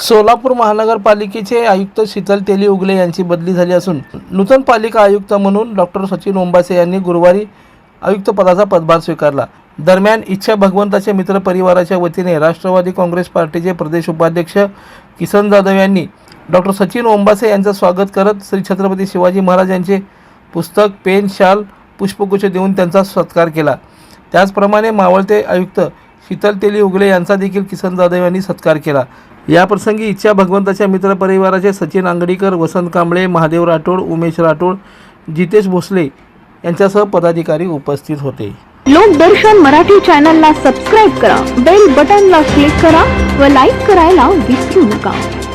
सोलापूर महानगरपालिकेचे आयुक्त शीतल तेली उगले यांची बदली झाली असून नूतन पालिका आयुक्त म्हणून डॉक्टर सचिन ओंबासे यांनी गुरुवारी आयुक्तपदाचा पदभार स्वीकारला. दरम्यान इच्छा भगवंताच्या मित्र परिवाराच्या वतीने राष्ट्रवादी काँग्रेस पार्टीचे प्रदेश उपाध्यक्ष किसन जाधव यांनी डॉक्टर सचिन ओंबासे यांचं स्वागत करत श्री छत्रपती शिवाजी महाराज यांचे पुस्तक पेन शाल पुष्पगुच्छ देऊन त्यांचा सत्कार केला. त्याचप्रमाणे मावळते आयुक्त शीतल तेली उगले यांचा देखील किसन जाधव यांनी सत्कार केला. याप्रसंगी इच्छा भगवंताच्या मित्रपरिवाराचे सचिन आंगडीकर वसंत कांबळे महादेव राठोड उमेश राठोड जितेश भोसले यांच्यासह पदाधिकारी उपस्थित होते. लोकदर्शन मराठी चॅनलला सबस्क्राईब करा बेल बटनला क्लिक करा व लाईक करायला विसरू नका.